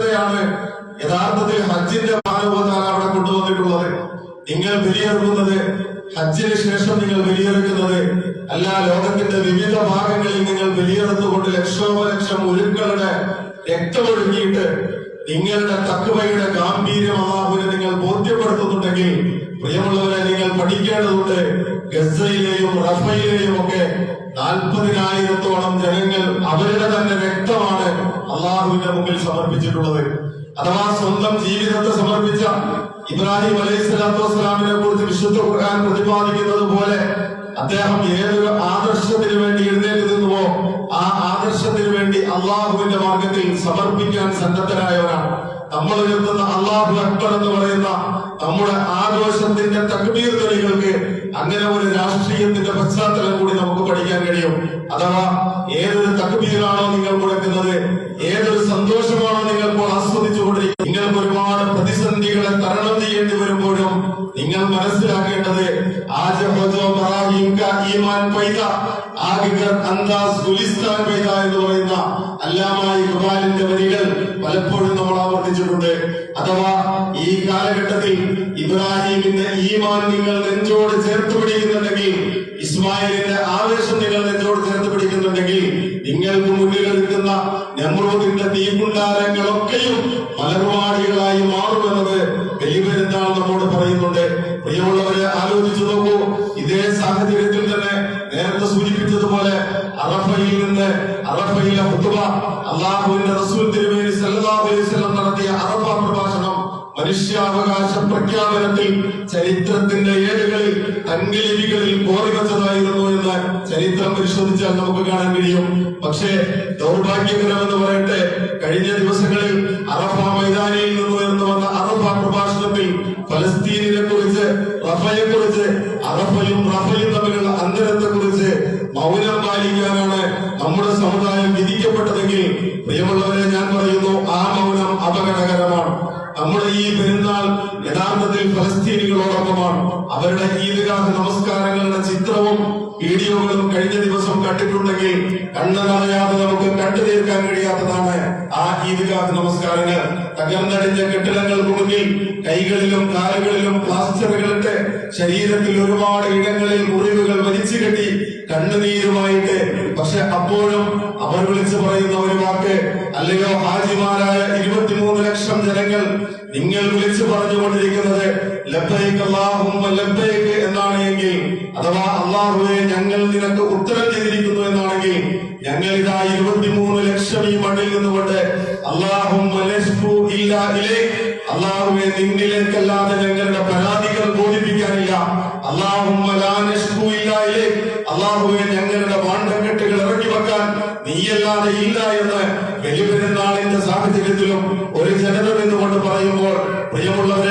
ശേഷത്തെയാണ് യഥാർത്ഥത്തിൽ ഹജ്ജിന്റെ ഭാനുഭവത്താൽ അവിടെ കൊണ്ടുവന്നിട്ടുള്ളത്. നിങ്ങൾ ബലിയെറുക്കുന്നത് ഹജ്ജിന് ശേഷം നിങ്ങൾ വിലയിറക്കുന്നത് അല്ല ലോകത്തിന്റെ വിവിധ ഭാഗങ്ങളിൽ നിങ്ങൾ വിലയിറത്തുകൊണ്ട് ലക്ഷോപലക്ഷം ഉരുക്കളുടെ രക്തമൊഴുകിയിട്ട് നിങ്ങളുടെ തക്കുവയുടെ ഗാംഭീര്യം അള്ളാഹുവിനെ നിങ്ങൾ ബോധ്യപ്പെടുത്തുന്നുണ്ടെങ്കിൽ പ്രിയമുള്ളവരെ നിങ്ങൾ പഠിക്കേണ്ടതുണ്ട് ഗസയിലെയും റഫയിലെയും ഒക്കെ നാൽപ്പതിനായിരത്തോളം ജനങ്ങൾ അവരുടെ തന്നെ രക്തമാണ് അള്ളാഹുവിന്റെ മുമ്പിൽ സമർപ്പിച്ചിട്ടുള്ളത്. അഥവാ സ്വന്തം ജീവിതത്തെ സമർപ്പിച്ച ഇബ്രാഹിം അലൈഹി സ്വലാത്തു വസ്സലാമിനെ കുറിച്ച് വിശുദ്ധ ഖുർആൻ പ്രതിപാദിക്കുന്നത് പോലെ അദ്ദേഹം ഏതൊരു ആദർശത്തിന് വേണ്ടി എഴുന്നേറ്റ് നിന്നുവോ ആ ആദർശത്തിന് വേണ്ടി അള്ളാഹുവിന്റെ മാർഗത്തിൽ സമർപ്പിക്കാൻ സന്നദ്ധരായവരാണ് നമ്മൾ ഉയർത്തുന്ന അള്ളാഹു അക്ബർ എന്ന് പറയുന്ന നമ്മുടെ ആഘോഷത്തിന്റെ തക്ബീർ ധ്വനികൾക്ക് അങ്ങനെ ഒരു രാഷ്ട്രീയത്തിന്റെ പശ്ചാത്തലം കൂടി നമുക്ക് പഠിക്കാൻ കഴിയും. അഥവാ ഏതൊരു തക്ബീറാണോ നിങ്ങൾ മുഴക്കുന്നത് ഏതൊരു സന്തോഷമാണോ നിങ്ങൾ ഇപ്പോൾ ആസ്വദിച്ചുകൊണ്ടിരിക്കുന്നത് നിങ്ങൾക്ക് ഒരുപാട് പ്രതിസന്ധികളെ തരണം ചെയ്യേണ്ടി വരുമ്പോഴും നിങ്ങൾ മനസ്സിലാക്കേണ്ടത് ആജ ഹോജോ ബറാഹിം കാ ഈമാൻ പൈത അന്താസ് ഗുലിസ്ഥാൻ പൈത പറയുന്ന അല്ലാമ ഇഖ്ബാലിന്റെ വരികൾ പലപ്പോഴും നമ്മൾ ആവർത്തിച്ചിട്ടുണ്ട്. അഥവാ ഈ കാലഘട്ടത്തിൽ ഇബ്രാഹിമിന്റെ ഈമാൻ നിങ്ങൾ നെഞ്ചോട് ചേർത്ത് പിടിക്കുന്നുണ്ടെങ്കിൽ ഇസ്മായിലിന്റെ ആവേശം നിങ്ങൾ നെഞ്ചോട് ചേർത്ത് പിടിക്കുന്നുണ്ടെങ്കിൽ നിങ്ങൾക്ക് മുന്നിൽ നിൽക്കുന്ന നെമ്രൂദിന്റെ തീകുണ്ടാരങ്ങളൊക്കെയും മലർവാടികളായി മാറുമെന്നത് ബലിപെരുന്നാൾ നമ്മോട് പറയുന്നുണ്ട്? പ്രിയമുള്ളവരെ ആലോചിച്ചു നോക്കൂ. ഇതേ സാഹചര്യത്തിൽ അറഫയിലെ ഹുത്തുബ അള്ളാഹുവിന്റെ റസൂൽ അലൈഹി വസല്ലം നടത്തിയ അറഫ പ്രഭാഷണം മനുഷ്യാവകാശ പ്രഖ്യാപനത്തിൽ ചരിത്രത്തിന്റെ ഏടുകളിൽ തൻകിലിപികളിൽ കോറിവച്ചതായിരുന്നു എന്ന് ചരിത്രം പരിശോധിച്ചാൽ നമുക്ക് കാണാൻ കഴിയും. പക്ഷേ ദൗർഭാഗ്യകരമെന്ന് പറയട്ടെ കഴിഞ്ഞ ദിവസങ്ങളിൽ അറഫ മൈതാനിയിൽ നിന്ന് ഉയർന്നു വന്ന അറഫ പ്രഭാഷണത്തിൽ ഫലസ്തീനിനെ കുറിച്ച് റഫയെ കുറിച്ച് അറഫയും റഫയും തമ്മിലുള്ള അന്തരത്തെ കുറിച്ച് നമ്മുടെ സമുദായം വിധിക്കപ്പെട്ടതെങ്കിൽ പ്രിയമുള്ളവരെ ഞാൻ പറയുന്നു ആ മൗനം അപകടകരമാണ്. നമ്മുടെ ഈ പെരുന്നാൾ യഥാർത്ഥത്തിൽ ഫലസ്തീനികളോടൊപ്പമാണ്. അവരുടെ ഈദ്ഗാഹ നമസ്കാരങ്ങളുടെ ചിത്രവും വീഡിയോകളും കഴിഞ്ഞ ദിവസം കണ്ടിട്ടുണ്ടെങ്കിൽ കണ്ണനറിയാതെ നമുക്ക് കണ്ടു തീർക്കാൻ കഴിയാത്തതാണ് ആ ഈദ്ഗാഹ് നമസ്കാരങ്ങൾ. തകർന്നടിഞ്ഞ കെട്ടിടങ്ങൾ മുന്നിൽ കൈകളിലും കാലുകളിലും പ്ലാസ്റ്ററുകളിട്ട് ശരീരത്തിൽ ഒരുപാട് ഇടങ്ങളിൽ മുറിവുകൾ വലിച്ചു കെട്ടി കണ്ണുനീരുമായിട്ട്. പക്ഷെ അപ്പോഴും അവർ വിളിച്ചു പറയുന്ന ഒരു വാക്ക് അല്ലയോ ഹാജിമാരായ ഇരുപത്തിമൂന്ന് ലക്ഷം ജനങ്ങൾ നിങ്ങൾ വിളിച്ചു പറഞ്ഞുകൊണ്ടിരിക്കുന്നത് എന്നാണ് എങ്കിൽ അഥവാ അള്ളാഹുവെ ഞങ്ങൾ നിനക്ക് ഉത്തരം ചെയ്തിരിക്കുന്നു എന്നാണെങ്കിൽ ഞങ്ങൾ ഇതാ ഇരുപത്തിമൂന്ന് ലക്ഷം ഈ മണ്ണിൽ നിന്നുകൊണ്ട് അള്ളാഹുവെ നിന്നിലേക്കല്ലാതെ ഞങ്ങളുടെ പരാതികൾ ബോധിപ്പിക്കാനില്ല. അള്ളാഹുവെ ഞങ്ങളുടെ വാണ്ടക്കെട്ടുകൾ ഇറക്കി വെക്കാൻ നീയല്ലാതെ ഇല്ല എന്ന് ബലിപെരുന്നാളിന്റെ സാഹചര്യത്തിലും ഒരു ജനത നിന്നുകൊണ്ട് പറയുമ്പോൾ പ്രിയമുള്ളവരെ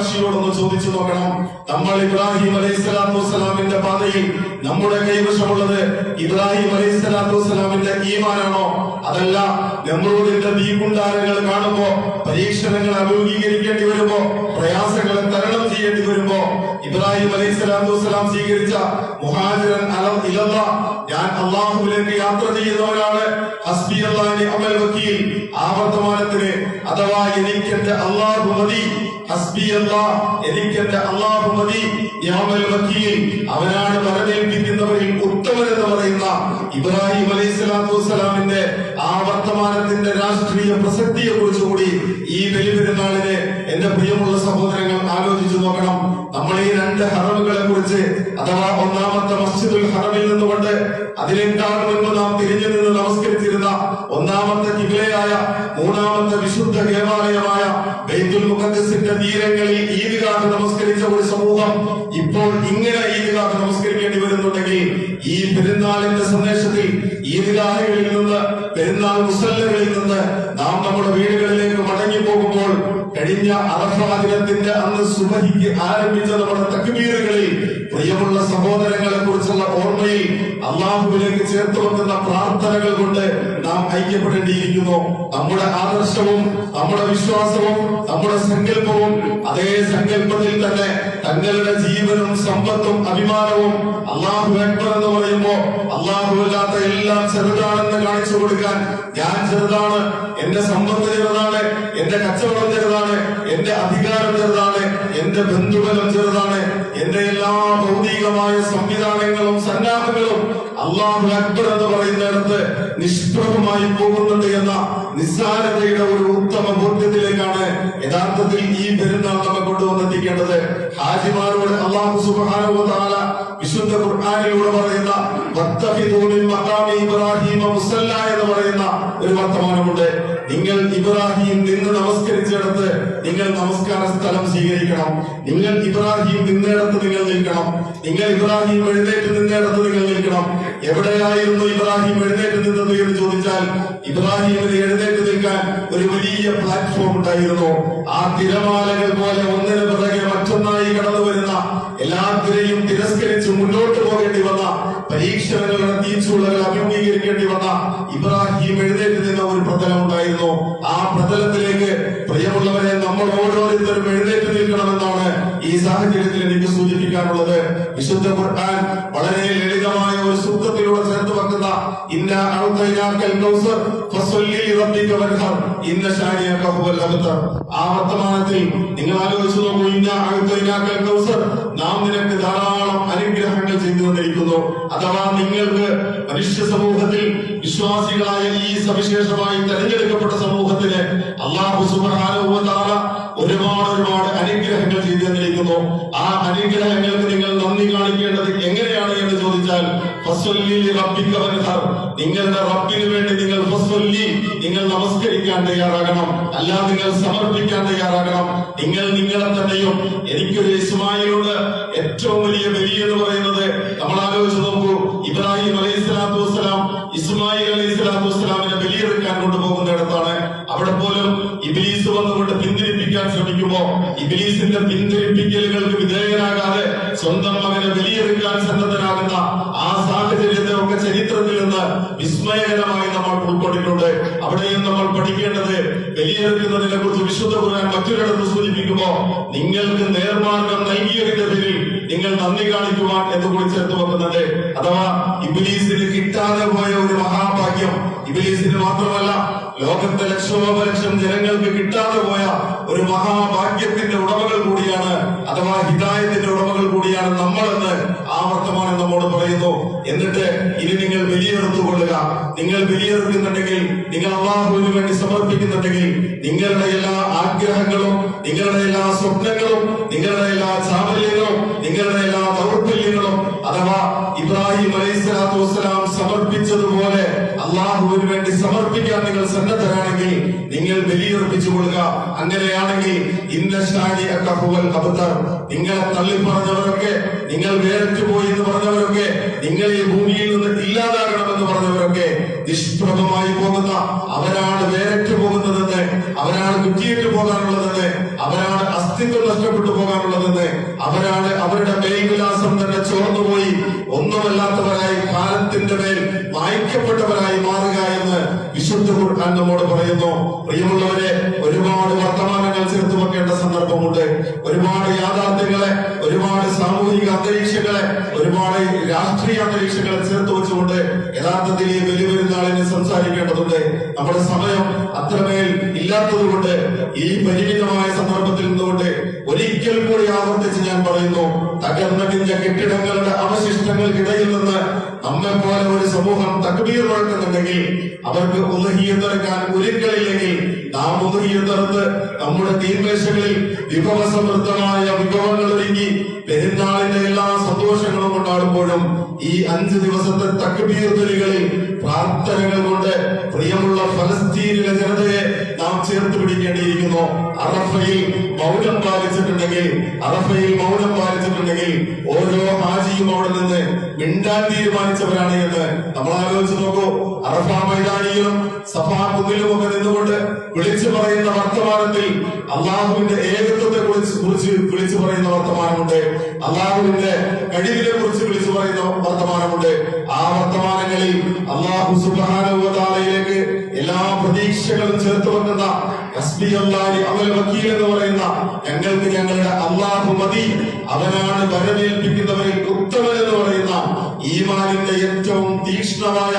നമ്മുടെ ചോദിച്ചു നോക്കണം. നമ്മൾ ഇബ്രാഹിം അലൈഹി സ്വലാത്തു വസ്സലാമിന്റെ പാതയിൽ നമ്മുടെ കൈവശമുള്ളത് ഇബ്രാഹിം അലൈഹി സ്വലാത്തു വസ്സലാമിന്റെ ഈമാനാണോ? അതല്ല നമ്മളോടിന്റെ ദീപുണ്ടാരങ്ങൾ കാണുമ്പോ പരീക്ഷണങ്ങൾ അഭിമുഖീകരിക്കേണ്ടി വരുമ്പോ പ്രയാസങ്ങളെ തരണം ചെയ്യേണ്ടി വരുമ്പോ ഇബ്രാഹിം അലൈഹി സ്വലാത്തു വസ്സലാം സ്വീകരിച്ച മുഹാജിരൻ ഞാൻ അള്ളാഹുവിലേക്ക് യാത്ര ചെയ്യുന്നവരാണ് ഹസ്ബി അള്ളാഹിന്റെ അമൽ വക്കീൽ ആവർത്തമാനത്തിന് അഥവാ എനിക്ക് എന്റെ അള്ളാഹു മതി എനിക്ക് എന്റെ അള്ളാഹു മതി അവനാണ് മരണേൽപ്പിക്കുന്നവരിൽ ഉത്തമനെന്ന് പറയുന്ന ഇബ്രാഹിം അലൈഹി സ്വലാത്തു വസ്സലാമിന്റെ ആ വർത്തമാനത്തിന്റെ രാഷ്ട്രീയ പ്രസക്തിയെ കുറിച്ച് ഈ ബലിപെരുന്നാളിന് എന്റെ പ്രിയമുള്ള സഹോദരങ്ങൾ ആലോചിച്ചു നോക്കണം. നമ്മൾ ഈ രണ്ട് ഹറമുകളെ കുറിച്ച് അഥവാ ഒന്നാമത്തെ മസ്ജിദുൽ ഹറമിൽ നിന്നുകൊണ്ട് അതിനേക്കാൾ മുൻപ് നാം തിരിഞ്ഞു നിന്ന് നമസ്കരിച്ചിരുന്ന ഒന്നാമത്തെ കിബിലയായ മൂന്നാമത്തെ വിശുദ്ധ ദേവാലയമായ ബൈത്തുൽ മുഖദ്സിന്റെ തീരങ്ങളിൽ ഈദ്ഗാഹ് നമസ്കരിച്ച ഒരു സമൂഹം ഇപ്പോൾ ഇങ്ങനെ ഈദ്ഗാഹ് നമസ്കരിക്കേണ്ടി വരുന്നുണ്ടെങ്കിൽ ഈ പെരുന്നാളിന്റെ സന്ദേശത്തിൽ ഈദ്ഗാഹുകളിൽ നിന്ന് പെരുന്നാൾ മുസല്ലകളിൽ നിന്ന് നാം നമ്മുടെ വീടുകളിലേക്ക് മടങ്ങി പോകുമ്പോൾ കഴിഞ്ഞ അറഫാ ദിനത്തിന്റെ അന്ന് സുബഹിക്ക് ആരംഭിച്ച നമ്മുടെ തക്ബീറുകളിൽ. പ്രിയമുള്ള സഹോദരങ്ങളെ കുറിച്ചുള്ള ഓർമ്മയിൽ അള്ളാഹുവിലേക്ക് ചേർത്ത് വെക്കുന്ന പ്രാർത്ഥനകൾ കൊണ്ട് നാം ഐക്യപ്പെടേണ്ടിയിരിക്കുന്നു. നമ്മുടെ ആദർശവും നമ്മുടെ വിശ്വാസവും നമ്മുടെ സങ്കല്പവും അതേ സങ്കല്പത്തിൽ തന്നെ തങ്ങളുടെ ജീവനും സമ്പത്തും അഭിമാനവും അള്ളാഹു അക്ബർ എന്ന് പറയുമ്പോ അള്ളാഹു അല്ലാത്ത എല്ലാം ചെറുതാണെന്ന് കാണിച്ചു കൊടുക്കാൻ ഞാൻ ചെറുതാണ് എന്റെ സമ്പത്ത് ചെറുതാണ് എന്റെ കച്ചവടം ചെറുതാണ് എന്റെ അധികാരം ചെറുതാണ് എന്റെ ബന്ധുബലം ചെറുതാണ് എന്റെ എല്ലാ ഭൗതികമായ സംവിധാനങ്ങളും സന്നാഹങ്ങളും അള്ളാഹു അക്ബർ എന്ന് പറയുന്നിടത്ത് നിഷ്പ്രഭമായി പോകുന്നുണ്ട് എന്ന നിസ്സാരതയുടെ ഒരു ഉത്തമ ബോധ്യത്തിലേക്കാണ് യഥാർത്ഥത്തിൽ ഈ പെരുന്നാൾ നമ്മെ കൊണ്ടുവന്നെത്തിക്കേണ്ടത്. ഹാജിമാരോട് അള്ളാഹു സുബ്ഹാനഹു വ തആല വിശുദ്ധ ഖുർആാനിലൂടെ പറയുന്ന ഇബ്രാഹിം മുസല്ല എന്ന് പറയുന്ന ഒരു വർത്തമാനമുണ്ട്. നിങ്ങൾ ഇബ്രാഹിം നിന്ന് നമസ്കരിച്ചിടത്ത് നിങ്ങൾ നമസ്കാര സ്ഥലം സ്വീകരിക്കണം. നിങ്ങൾ ഇബ്രാഹിം നിന്നിടത്ത് നിങ്ങൾ നിൽക്കണം. നിങ്ങൾ ഇബ്രാഹിം എഴുന്നേറ്റ് നിന്നിടത്ത് നിങ്ങൾ നിൽക്കണം. എവിടെയായിരുന്നു ഇബ്രാഹിം എഴുന്നേറ്റ് നിന്നത് എന്ന് ചോദിച്ചാൽ ഇബ്രാഹിമിന് എഴുന്നേറ്റ് നിൽക്കാൻ ഒരു വലിയ പ്ലാറ്റ്ഫോം ഉണ്ടായിരുന്നു. ആ തിരമാലകൾ പോലെ ഒന്നിനു പിറകെ മറ്റൊന്നായി കടന്നു വരുന്ന എല്ലാത്തിനെയും തിരസ്കരിച്ച് മുന്നോട്ട് പോകേണ്ടി വന്ന പരീക്ഷണങ്ങളുടെ തീച്ചുളകൾ അഭിമുഖീകരിക്കേണ്ടി വന്ന ഇബ്രാഹിം എഴുന്നേറ്റ് നിന്ന ഒരു പ്രതലം ഉണ്ടായിരുന്നു. ആ പ്രതലത്തിലേക്ക് പ്രിയമുള്ളവരെ നമ്മൾ ഓരോരുത്തരും എഴുന്നേറ്റ് നിൽക്കണമെന്നാണ് ഈ സാഹചര്യത്തിൽ എനിക്ക് സൂചിപ്പിക്കാനുള്ളത്. വിശുദ്ധ ഖുർആൻ വളരെ ലളിതമായ ഒരു വെക്കുന്ന ഇന്ന അഅ്തൈനാക്കൽ കൗസർ ഫസ്വല്ലി ലിറബ്ബിക വൻഹർ ഇന്ന ശാനിയക ഹുവൽ അബ്തർ. ആ നിങ്ങൾ ആലോചിച്ചു നോക്കൂ ഇന്ന അഅ്തൈനാക്കൽ കൗസർ നാം നിനക്ക് ധാരാളം അനുഗ്രഹങ്ങൾ ചെയ്തു തന്നിരിക്കുന്നു അഥവാ നിങ്ങൾക്ക് മനുഷ്യ സമൂഹത്തിൽ വിശ്വാസികളായ ഈ സവിശേഷമായി തെരഞ്ഞെടുക്കപ്പെട്ട സമൂഹത്തിന് അള്ളാഹു തആല ഒരുപാട് ഒരുപാട് അനുഗ്രഹങ്ങൾ ചെയ്തു തന്നിരിക്കുന്നു ആ അനുഗ്രഹങ്ങൾക്ക് നിങ്ങൾ നന്ദി കാണിക്കേണ്ടത് എങ്ങനെയാണ് എന്ന് ചോദിച്ചാൽ ഫസ്വല്ലി ലിറബ്ബിക വൻഹർ നിങ്ങളുടെ റബ്ബിന് വേണ്ടി നിങ്ങൾ നിങ്ങൾ നമസ്കരിക്കാൻ തയ്യാറാകണം. അല്ല നിങ്ങൾ സമർപ്പിക്കാൻ തയ്യാറാകണം. നിങ്ങൾ നിങ്ങളെ തന്നെയും എനിക്കൊരു ഇസ്മായിലോട് ഏറ്റവും വലിയ ബലി എന്ന് പറയുന്നത് നമ്മൾ ആലോചിച്ച് നോക്കൂ. ഇബ്രാഹിം അലൈഹി സ്വലാത്തു വസ്സലാം ഇസ്മായിൽ അലൈഹി സ്വലാത്തു വസ്സലാമിനെ ബലിയെടുക്കാൻ കൊണ്ടുപോകുന്നിടത്താണ്. അവിടെ പോലും ഇബിലീസ് വന്നുകൊണ്ട് പിന്തിരിപ്പിക്കാൻ ശ്രമിക്കുമോ? ഇബിലീസിന്റെ പിന്തിരിപ്പിക്കലുകൾക്ക് വിധേയനാകാതെ സ്വന്തം മകനെ വലിയെടുക്കാൻ സന്നദ്ധനാകുന്ന ആ സാഹചര്യത്തെ ഒക്കെ ചരിത്രത്തിൽ നിന്ന് വിസ്മയകരമായി നമ്മൾ ഉൾക്കൊണ്ടിട്ടുണ്ട്. അവിടെയും നമ്മൾ പഠിക്കേണ്ടത് വലിയെടുക്കുന്നതിനെ കുറിച്ച് വിശുദ്ധ ഖുർആൻ മറ്റൊരിടത്ത് സൂചിപ്പിക്കുമോ? നിങ്ങൾക്ക് നേർമാർഗം നൽകിയതിന്റെ പേരിൽ നിങ്ങൾ നന്ദി കാണിക്കുവാൻ എന്ന് കൂടി ചേർത്ത് വെക്കുന്നുണ്ട്. അഥവാ ഇബിലീസിന് കിട്ടാതെ പോയ ഒരു മഹാഭാഗ്യം ഇബിലീസിന് മാത്രമല്ല ലോകത്തെ ലക്ഷോപലക്ഷം ജനങ്ങൾക്ക് കിട്ടാതെ പോയ ഒരു മഹാഭാഗ്യത്തിന്റെ ഉടമകൾ കൂടിയാണ് അഥവാ ഹിതായത്തിന്റെ ഉടമകൾ കൂടിയാണ് നമ്മളെന്ന് ആ വർത്തമാനം നമ്മോട് പറയുന്നു. എന്നിട്ട് ഇനി നിങ്ങൾ ബലിയെടുത്തുകൊള്ളുക നിങ്ങൾ ബലിയെടുക്കുന്നുണ്ടെങ്കിൽ നിങ്ങൾ അള്ളാഹുവിന് വേണ്ടി സമർപ്പിക്കുന്നുണ്ടെങ്കിൽ നിങ്ങളുടെ എല്ലാ ആഗ്രഹങ്ങളും നിങ്ങളുടെ എല്ലാ സ്വപ്നങ്ങളും നിങ്ങളുടെ എല്ലാ ചാബല്യങ്ങളും നിങ്ങളുടെ എല്ലാ ദൗർബല്യങ്ങളും അഥവാ ഇബ്രാഹിം അലൈഹി സ്വലാത്തു വസ്സലാം സമർപ്പിച്ചതുപോലെ അള്ളാഹുവിന് വേണ്ടി സമർപ്പിക്കാൻ നിങ്ങൾ സന്നദ്ധരാണെങ്കിൽ നിങ്ങൾ ബലിയർപ്പിച്ചു കൊടുക്കുക അങ്ങനെയാണെങ്കിൽ ഇന്ന അക്കപ്പുകൾ അബദ്ധർ നിങ്ങളെ തള്ളിപ്പറഞ്ഞവരൊക്കെ നിങ്ങൾ വേറിട്ട് പോയി എന്ന് പറഞ്ഞവരൊക്കെ നിങ്ങൾ ഈ ഭൂമിയിൽ നിന്ന് ഇല്ലാതാകണമെന്ന് പറഞ്ഞവരൊക്കെ നിഷ്പ്രഭമായി പോകുന്ന അവരാണ് വേറിട്ട് പോകുന്നതെന്ന് അവരാണ് കുറ്റിയിട്ട് പോകാനുള്ളതെന്ന് അവരാണ് അസ്തിത്വം നഷ്ടപ്പെട്ടു പോകാനുള്ളതെന്ന് അവരാണ് അവരുടെ മേൽവിലാസം തന്നെ ചോർന്നുപോയി. ഒന്നുമല്ലാത്തവരായി കാലത്തിന്റെ മേൽ വായിക്കപ്പെട്ടവരായി മാറുക എന്ന് വിശുദ്ധ ഖുർആൻ നമ്മോട് പറയുന്നു. പ്രിയമുള്ളവരെ ഒരുപാട് വർത്തമാനങ്ങൾ ചേർത്ത് വെക്കേണ്ട സന്ദർഭമുണ്ട്. ഒരുപാട് യാഥാർത്ഥ്യങ്ങളെ ഒരുപാട് സാമൂഹിക അന്തരീക്ഷങ്ങളെ ഒരുപാട് രാഷ്ട്രീയ അന്തരീക്ഷങ്ങളെ ചേർത്ത് വെച്ചുകൊണ്ട് യഥാർത്ഥത്തിൽ ഈ വലിയ പെരുന്നാളിന് സംസാരിക്കേണ്ടതുണ്ട്. നമ്മുടെ സമയം അത്രമേൽ ഇല്ലാത്തതുകൊണ്ട് ഈ പരിമിതമായ സന്ദർഭത്തിൽ നിന്നുകൊണ്ട് ഒരിക്കൽ കൂടി ആവർത്തിച്ച് ഞാൻ പറയുന്നു തകർന്നടിഞ്ഞ കെട്ടിടങ്ങളുടെ അവശിഷ്ടങ്ങൾക്കിടയിൽ നിന്ന് നമ്മെ പോലെ ഒരു സമൂഹം തകബീർ വഴക്കുന്നുണ്ടെങ്കിൽ അവർക്ക് ഉദഹീയത്തിറക്കാൻ ഒരുക്കളില്ലെങ്കിൽ നാം ഉദഹീയത്തിറത്ത് നമ്മുടെ തീർമേശകളിൽ വിഭവസമൃദ്ധമായ വിഭവങ്ങൾ ഒരുങ്ങി പെരുന്നാളിന്റെ എല്ലാ സന്തോഷങ്ങളും കൊണ്ടാടുമ്പോഴും ഈ അഞ്ച് ദിവസത്തെ തക്ബീർ തൊലികളിൽ പ്രാർത്ഥനകൾ കൊണ്ട് പ്രിയമുള്ള ഫലസ്തീനിലെ ജനതയെ നാം ചേർത്ത് പിടിക്കേണ്ടിയിരിക്കുന്നു. അറഫയിൽ മൗനം പാലിച്ചിട്ടുണ്ടെങ്കിൽ അറഫയിൽ മൗനം പാലിച്ചിട്ടുണ്ടെങ്കിൽ ഓരോ ഹാജിയും അവിടെ നിന്ന് മിണ്ടാൻ തീരുമാനിച്ചവരാണ് എന്ന് നമ്മൾ ആലോചിച്ച് നോക്കൂ. അറഫ മൈതാനിയിലും സഫാ കുന്നിലും ഒക്കെ നിന്നുകൊണ്ട് വിളിച്ചു പറയുന്ന വർത്തമാനത്തിൽ അള്ളാഹുവിന്റെ ഏകത്വത്തെ കുറിച്ച് കുറിച്ച് വിളിച്ചു പറയുന്ന വർത്തമാനമുണ്ട്. അള്ളാഹുവിന്റെ കഴിവിനെ കുറിച്ച് വിളിച്ചു പറയുന്ന വർത്തമാനമുണ്ട്. ആ വർത്തമാനങ്ങളിൽ അള്ളാഹു സുബാനുവതാലയിലേക്ക് എല്ലാ പ്രതീക്ഷകളും ചേർത്ത് വെക്കുന്ന വക്കീൽ എന്ന് പറയുന്ന ഞങ്ങൾക്ക് ഞങ്ങളുടെ അള്ളാഹു മതി. അവനാണ് വരവേൽപ്പിക്കുന്നവരിൽ ഉത്തമൻ എന്ന് പറയുന്ന ഈമാനിന്റെ ഏറ്റവും തീക്ഷ്ണമായ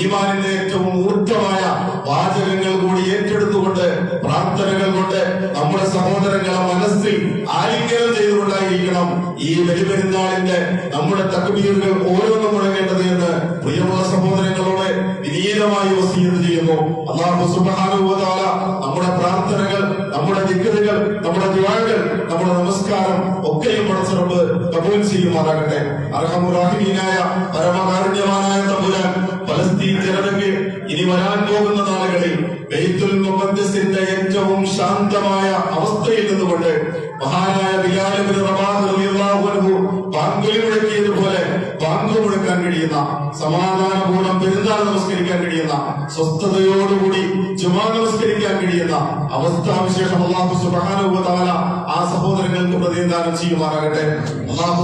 ഈമാനിന്റെ ഏറ്റവും ഊർജമായ വാചകങ്ങൾ കൂടി ഏറ്റെടുത്തുകൊണ്ട് പ്രാർത്ഥനകൾ കൊണ്ട് നമ്മുടെ സഹോദരങ്ങളെ മനസ്സിൽ ആലിംഗനം ചെയ്തുകൊണ്ടായിരിക്കണം ഈ ബലിപെരുന്നാളിന്റെ നമ്മുടെ തക്ബീറുകൾ ഓരോന്നും മുടങ്ങേണ്ടത് എന്ന് പ്രിയമുള്ള സഹോദരങ്ങളോട് വിനീതമായി വസീത് ചെയ്യുന്നു. അള്ളാഹു സുബാനുഭവതാല നമ്മുടെ പ്രാർത്ഥനകൾ നമ്മുടെ ദിക്കറുകൾ നമ്മുടെ ദുആകൾ നമ്മുടെ നമസ്കാരം ഒക്കെയും പടച്ചിറപ്പ് കബൂൽ ചെയ്യുമാറാകട്ടെ. അർഹമുറാഹിമീനായ പരമകാരുണ്യവാനായ തമ്പുരാൻ പലസ്തീൻ ജനതയ്ക്ക് ഇനി വരാൻ പോകുന്ന നാളുകളിൽ ബെയ്ത്തുൽ മുഖദ്സിന്റെ ഏറ്റവും ശാന്തമായ അവസ്ഥയിൽ നിന്നുകൊണ്ട് മഹാനായ റബാഹ് റളിയല്ലാഹു അൻഹു മുഴക്കിയതുപോലെ പാങ്കു മുഴക്കാൻ കഴിയുന്ന സമാധാനപൂർണം പെരുന്നാൾ നമസ്കരിക്കാൻ കഴിയുന്ന സ്വസ്ഥതയോടുകൂടി ജുമാ നമസ്കരിക്കാൻ കഴിയുന്ന അവസ്ഥാവിശേഷം അള്ളാഹു തആല ആ സഹോദരങ്ങൾക്ക് പ്രതിദാനം ചെയ്യുമാറാകട്ടെ. അള്ളാഹു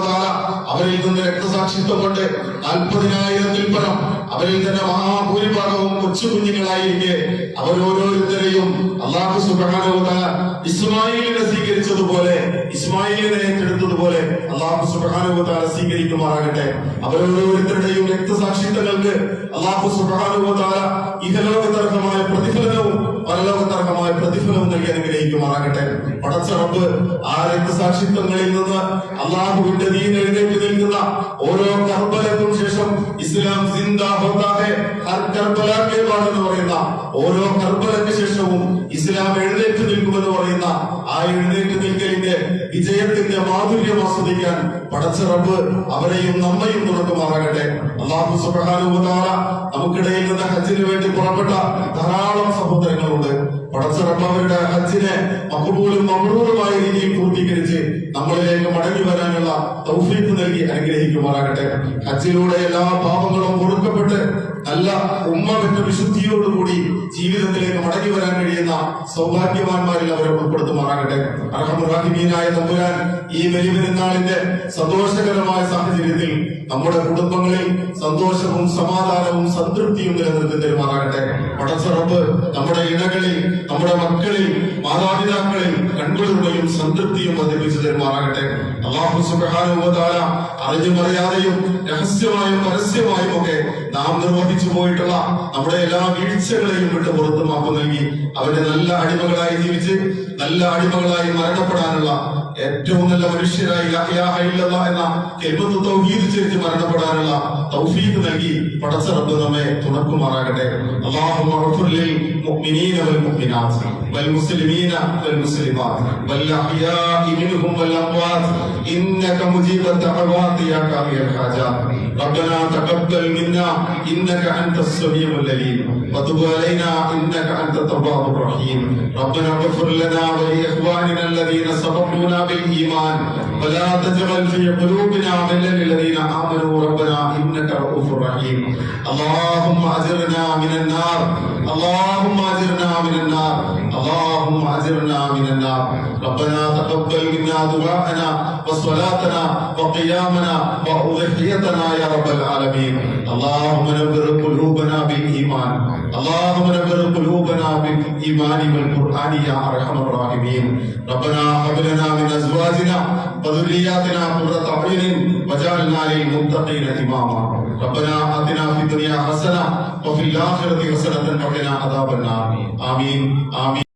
തആല അവരിൽ നിന്ന് രക്തസാക്ഷിത്വം കൊണ്ട് നാൽപ്പതിനായിരത്തിൽ പരം അവരിൽ തന്നെ മഹാഭൂരിഭാഗവും കൊച്ചു കുഞ്ഞുങ്ങളായിരിക്കെ അവരോരോരുത്തരെയും അള്ളാഹു തആല ഇസ്മായിലിനെ സ്വീകരിച്ചതുപോലെ ഇസ്മായിലിനെ ഏറ്റെടുത്തതുപോലെ അള്ളാഹു സുബ്ഹാനഹു വ സ്വീകരിക്കുമാറാകട്ടെ അവരോരോരുത്തരുടെയും രക്തസാക്ഷിത്വങ്ങൾക്ക് അള്ളാഹു തആല ഇഹലോകതർഹമായ പ്രതിഫലനവും പരലോകതർഹമായ പ്രതിഫലവും നൽകി അനുഗ്രഹിക്കുമാറാകട്ടെ പടച്ച റബ്ബ് ആ രക്തസാക്ഷിത്വങ്ങളിൽ നിന്ന് അള്ളാഹുവിന്റെ ദീൻ എഴുന്നേറ്റ് നിൽക്കുന്ന ഓരോ കർബലത്തിനും ശേഷം ഇസ്ലാം സിന്ദാ ഹോത്താഹെ ഹർ കർബല എന്ന് പറയുന്ന ഓരോ കർബലയ്ക്ക് ശേഷവും ഇസ്ലാം എഴുന്നേറ്റ് നിൽക്കുമെന്ന് പറയുന്ന ആ എഴുന്നേറ്റ് നിൽക്കലിന്റെ വിജയത്തിന്റെ മാധുര്യം ആസ്വദിക്കാൻ പടച്ച റബ്ബ് അവരെയും നമ്മയും തുറക്കുമാറാകട്ടെ അള്ളാഹു സുബ്ഹാനഹു വ തആല നമുക്കിടയിൽ നിന്ന് ഹജ്ജിന് വേണ്ടി പുറപ്പെട്ട ധാരാളം സഹോദരങ്ങളുണ്ട്. പടച്ച റബ്ബ് അവരുടെ ഹജ്ജിനെ മക്ബൂലും മബ്രൂറുമായ രീതിയിൽ പൂർത്തീകരിച്ച് നമ്മളിലേക്ക് മടങ്ങി വരാനുള്ള തൗഫീഖ് നൽകി അനുഗ്രഹിക്കുമാറാകട്ടെ. ഹജ്ജിലൂടെ എല്ലാ പാപങ്ങളും കൊടുക്കപ്പെട്ട് നല്ല ഉമ്മ പെറ്റ വിശുദ്ധിയോടുകൂടി ജീവിതത്തിലേക്ക് മടങ്ങി വരാൻ കഴിയുന്ന സൗഭാഗ്യവാന്മാരിൽ അവരെ ഉൾപ്പെടുത്തുമാറാകട്ടെ. അർഹമുറാഹിമീനായ തമ്പുരാൻ ഈ ബലിപെരുന്നാളിന്റെ സന്തോഷകരമായ സാഹചര്യത്തിൽ നമ്മുടെ കുടുംബങ്ങളിൽ സന്തോഷവും സമാധാനവും സംതൃപ്തിയും നിലനിർത്തി തരുമാറാകട്ടെ. പടച്ചറപ്പ് നമ്മുടെ ഇണകളിൽ നമ്മുടെ മക്കളിൽ മാതാപിതാക്കളിൽ കൺകുളിർമയും സംതൃപ്തിയും വർദ്ധിപ്പിച്ചു തരുമാറാകട്ടെ അള്ളാഹു സുബാനുഭവതാല അറിഞ്ഞും അറിയാതെയും രഹസ്യമായും പരസ്യമായും ഒക്കെ നാം നിർവഹിച്ചു പോയിട്ടുള്ള നമ്മുടെ എല്ലാ വീഴ്ചകളെയും വിട്ട് പുറത്തു മാപ്പ് നൽകി അവരെ നല്ല അടിമകളായി ജീവിച്ച് നല്ല അടിമകളായി മരണപ്പെടാനുള്ള ഏറ്റവും നല്ല മനുഷ്യരായി ലാ ഇലാഹ ഇല്ലല്ലാഹ് എന്ന കെൽമത്ത് തൗഹീദ് ചരിച്ച് മരണപ്പെടാനുള്ള തൗഫീഖ് നൽകി പടച്ച റബ്ബ് നമ്മെ തുണക്കുമാറാകട്ടെ അല്ലാഹുമ്മ ഗ്ഫിർ ലിൽ മുഅ്മിനീന വൽ മുഅ്മിനാത്ത് വൽ മുസ്ലിമീന വൽ മുസ്ലിമാത്ത് വൽ അഹ്യാഇ മിൻഹും വൽ അംവാത്ത് ഇന്നക മുജീബ ദഅവാതി യാ ഖാദിയൽ ഹാജാത്ത് ربنا تقبل منا انك انت السميع العليم وتب علينا انك انت التواب الرحيم ربنا اغفر لنا ولاخواننا الذين سبقونا بالايمان ولا تجعل في قلوبنا غلا للذين امنوا ربنا انك رؤوف رحيم اللهم اجرنا من النار اللهم اجرنا من النار. اللهم اجرنا من النار. ربنا تقبل منا دعاءنا وصلاتنا وقيامنا وأضحيتنا يا رب العالمين. اللهم نبر قلوبنا بالإيمان اللهم نبر قلوبنا بالإيمان والقرآن يا أرحم الراحمين. ربنا هب لنا من أزواجنا وذرياتنا قرة أعين وجعلنا للمتقين إماما ربنا آتنا في الدنيا حسنة وفي الآخرة حسنة وقنا عذاب النار. آمين آمين